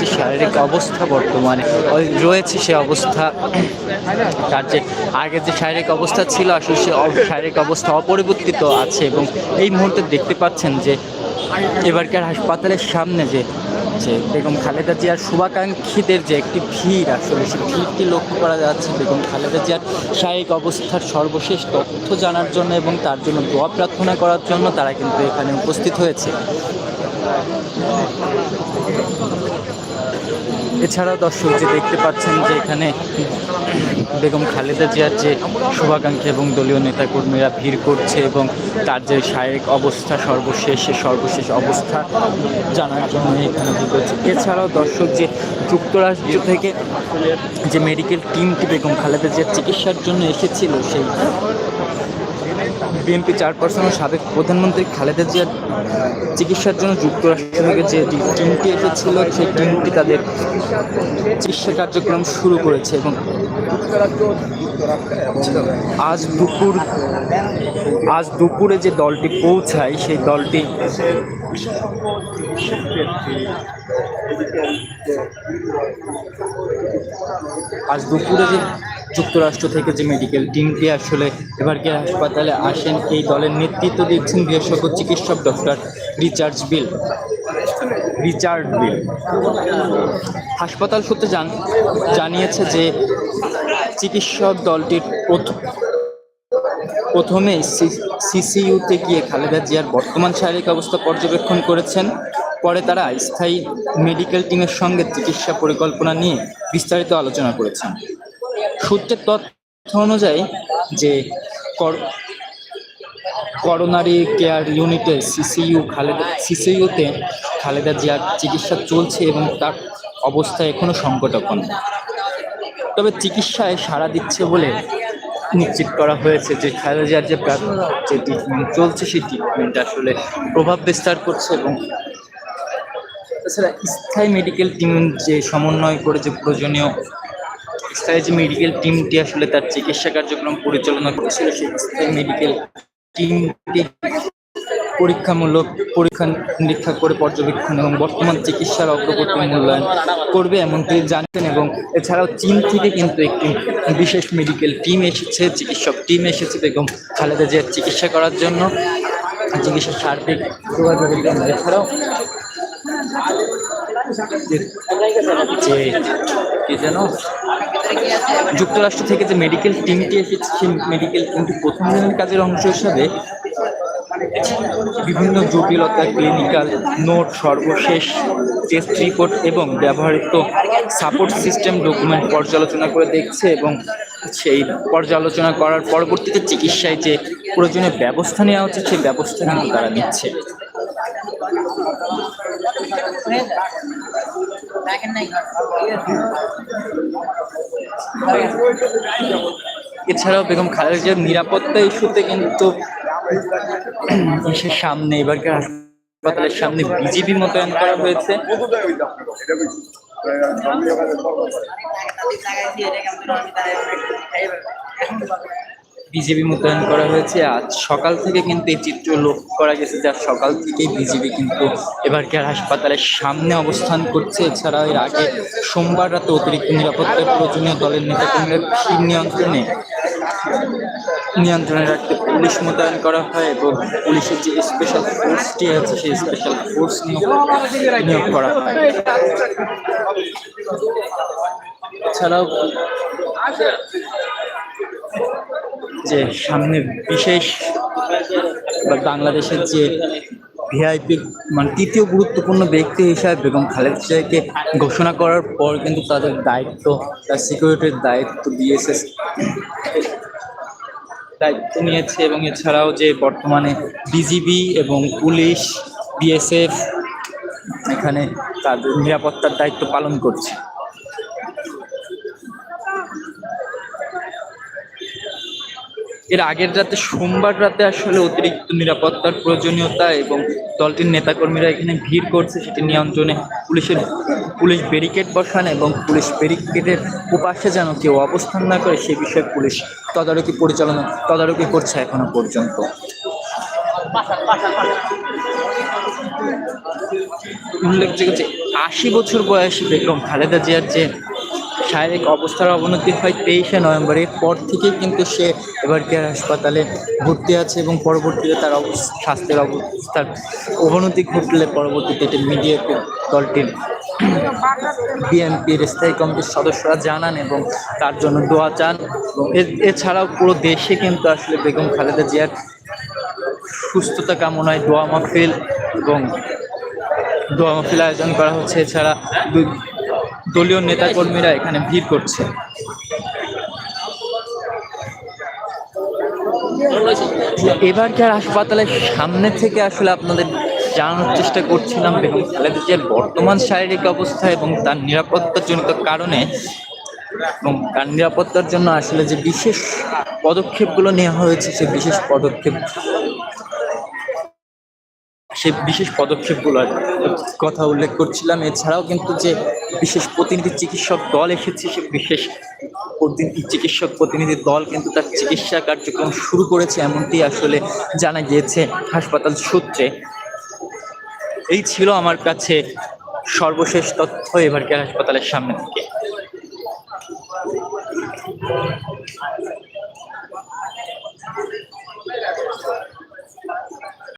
যে শারীরিক অবস্থা বর্তমানে। রয়েছে সে অবস্থা। তার যে আগে যে শারীরিক অবস্থা ছিল, আসলে সে শারীরিক অবস্থা অপরিবর্তিত আছে এবং এই মুহূর্তে দেখতে পাচ্ছেন যে এবারকার হাসপাতালের সামনে যে যে বেগম খালেদা জিয়ার শুভাকাঙ্ক্ষীদের যে একটি ভিড় আসলে, সেই ভিড়টি লক্ষ্য করা যাচ্ছে। বেগম খালেদা জিয়ার শারীরিক অবস্থার সর্বশেষ তথ্য জানার জন্য এবং তার জন্য দোয়া প্রার্থনা করার জন্য তারা কিন্তু এখানে উপস্থিত হয়েছে। এছাড়াও দর্শক যে দেখতে পাচ্ছেন যে এখানে বেগম খালেদা জিয়ার যে শুভাকাঙ্ক্ষী এবং দলীয় নেতাকর্মীরা ভিড় করছে এবং তার যে শারীরিক অবস্থা, সর্বশেষ, সে সর্বশেষ অবস্থা জানার জন্য এখানে ভিড় করছে। এছাড়াও দর্শক যে যুক্তরাষ্ট্র থেকে যে মেডিকেল টিমটি বেগম খালেদা জিয়ার চিকিৎসার জন্য এসেছিল সেই বিএনপি চেয়ারপারসন ও সাবেক প্রধানমন্ত্রী খালেদা জিয়ার চিকিৎসার জন্য যুক্তরাষ্ট্র থেকে যে টিমটি এসেছিল, সেই টিমটি তাদের চিকিৎসা কার্যক্রম শুরু করেছে এবং আজ দুপুর, আজ দুপুরে যে দলটি পৌঁছায়, সেই দলটি আজ দুপুরে যে যুক্তরাষ্ট্র থেকে যে মেডিকেল টিমটি আসলে এবারকে হাসপাতালে আসেন, এই দলের নেতৃত্ব দিচ্ছেন বিশেষজ্ঞ চিকিৎসক doctor Richard Bill. Richard Bill. হাসপাতাল সূত্রে জান, জানিয়েছে যে চিকিৎসক দলটির প্রথমে সিসিইউতে গিয়ে খালেদা জিয়ার বর্তমান শারীরিক অবস্থা পর্যবেক্ষণ করেছেন। পরে তারা স্থায়ী মেডিকেল টিমের সঙ্গে চিকিৎসা পরিকল্পনা নিয়ে বিস্তারিত আলোচনা করেছেন। সূত্রের তথ্য অনুযায়ী যে কর- করোনারি কেয়ার ইউনিটে সিসিইউ খালেদা সিসিইউতে খালেদা জিয়ার চিকিৎসা চলছে এবং তার অবস্থা এখনও সংকটাপন্ন। তবে চিকিৎসায় সাড়া দিচ্ছে বলে নিশ্চিত করা হয়েছে যে খালেদা জিয়ার যে যে ট্রিটমেন্ট চলছে, সেই ট্রিটমেন্ট আসলে প্রভাব বিস্তার করছে এবং তাছাড়া স্থায়ী মেডিকেল টিম যে সমন্বয় করে যে প্রয়োজনীয় স্থায়ী যে মেডিকেল টিমটি আসলে তার চিকিৎসা কার্যক্রম পরিচালনা করেছিল সেই স্থায়ী মেডিকেল টিমটি পরীক্ষামূলক পরীক্ষা নিরীক্ষা করে পর্যবেক্ষণ এবং বর্তমান চিকিৎসার অগ্রগতি মূল্যায়ন করবে এমনটি জানতেন এবং এছাড়াও চীন থেকে কিন্তু একটি বিশেষ মেডিকেল টিম এসেছে চিকিৎসক টিম এসেছে বেগম খালেদা জিয়ার চিকিৎসা করার জন্য চিকিৎসা সার্বিক যোগাযোগের জন্য এছাড়াও যে- কি যেন যুক্তরাষ্ট্র থেকে যে মেডিকেল টিমটি এসেছে, সেই মেডিকেল টিমটি প্রথম দিনের কাজের অংশ হিসাবে বিভিন্ন জটিলতা ক্লিনিক্যাল নোট সর্বশেষ টেস্ট রিপোর্ট এবং ব্যবহৃত সাপোর্ট সিস্টেম ডকুমেন্ট পর্যালোচনা করে দেখছে এবং সেই পর্যালোচনা করার পরবর্তীতে চিকিৎসায় যে প্রয়োজনীয় ব্যবস্থা নেওয়া হচ্ছে, সেই ব্যবস্থা কিন্তু তারা নিচ্ছে। এছাড়াও বেগম খালেদা জিয়ার নিরাপত্তা ইস্যুতে কিন্তু সামনে, এবারকার হাসপাতালের সামনে বিজিবি মোতায়েন করা হয়েছে। বিজেপি মোতায়েন করা হয়েছে। আজ সকাল থেকে কিন্তু এই চিত্র লক্ষ্য করা গেছে যে সকাল থেকেই বিজেপি কিন্তু এবারকার হাসপাতালের সামনে অবস্থান করছে। এছাড়া এর আগে সোমবার রাতে অতিরিক্ত নিরাপত্তায় প্রয়োজনীয় দলের নেতাকর্মীরা ভিড় নিয়ন্ত্রণে নিয়ন্ত্রণে রাখতে পুলিশ মোতায়েন করা হয় এবং পুলিশের যে স্পেশাল ফোর্সটি আছে, সেই স্পেশাল ফোর্স নিয়োগ করা হয়। এছাড়াও যে সামনে বিশেষ বা বাংলাদেশের যে ভিআইপি মানে তৃতীয় গুরুত্বপূর্ণ ব্যক্তি হিসাবে বেগম খালেদা জিয়াকে ঘোষণা করার পর কিন্তু তাদের দায়িত্ব, তার সিকিউরিটির দায়িত্ব বিএসএস দায়িত্ব নিয়েছে এবং এছাড়াও যে বর্তমানে বিজিবি এবং পুলিশ বিএসএফ এখানে তাদের নিরাপত্তার দায়িত্ব পালন করছে। এর আগের রাতে সোমবার রাতে আসলে অতিরিক্ত নিরাপত্তার প্রয়োজনীয়তা এবং দলটির নেতাকর্মীরা এখানে ভিড় করছে, সেটি নিয়ন্ত্রণে পুলিশের, পুলিশ ব্যারিকেড বসান এবং পুলিশ ব্যারিকেডের উপাশে যেন কেউ অবস্থান না করে, সে বিষয়ে পুলিশ তদারকি পরিচালনা, তদারকি করছে এখনও পর্যন্ত। উল্লেখযোগ্য যে আশি বছর বয়সী বেগম খালেদা জিয়ার যে শারীরিক অবস্থার অবনতি হয় তেইশে নভেম্বরের পর থেকেই কিন্তু সে এবার কেয়ার হাসপাতালে ভর্তি আছে এবং পরবর্তীতে তার স্বাস্থ্যের অবস্থার অবনতি ঘটলে পরবর্তীতে এটি মিডিয়া দলটির বিএনপির স্থায়ী কমিটির সদস্যরা জানান এবং তার জন্য দোয়া চান। এবং এছাড়াও পুরো দেশে কিন্তু আসলে বেগম খালেদা জিয়ার সুস্থতা কামনায় দোয়া মাহফিল এবং দোয়া মাহফিল আয়োজন করা হচ্ছে। এছাড়া দলীয় নেতাকর্মীরা এখানে ভিড় করছে। এবার যার হাসপাতালের সামনে থেকে আসলে আপনাদের জানানোর চেষ্টা করছিলাম বেগম খালেদা জিয়ার বর্তমান শারীরিক অবস্থা এবং তার নিরাপত্তাজনিত কারণে এবং তার নিরাপত্তার জন্য আসলে যে বিশেষ পদক্ষেপগুলো নেওয়া হয়েছে, সে বিশেষ পদক্ষেপ সে বিশেষ পদক্ষেপগুলোর কথা উল্লেখ করছিলাম। এছাড়াও কিন্তু যে বিশেষ প্রতিনিধি চিকিৎসক দল এসেছে, সে বিশেষ প্রতিনিধি চিকিৎসক প্রতিনিধি দল কিন্তু তার চিকিৎসা কার্যক্রম শুরু করেছে এমনটি আসলে জানা গিয়েছে হাসপাতাল সূত্রে। এই ছিল আমার কাছে সর্বশেষ তথ্য এবারকার হাসপাতালের সামনে থেকে।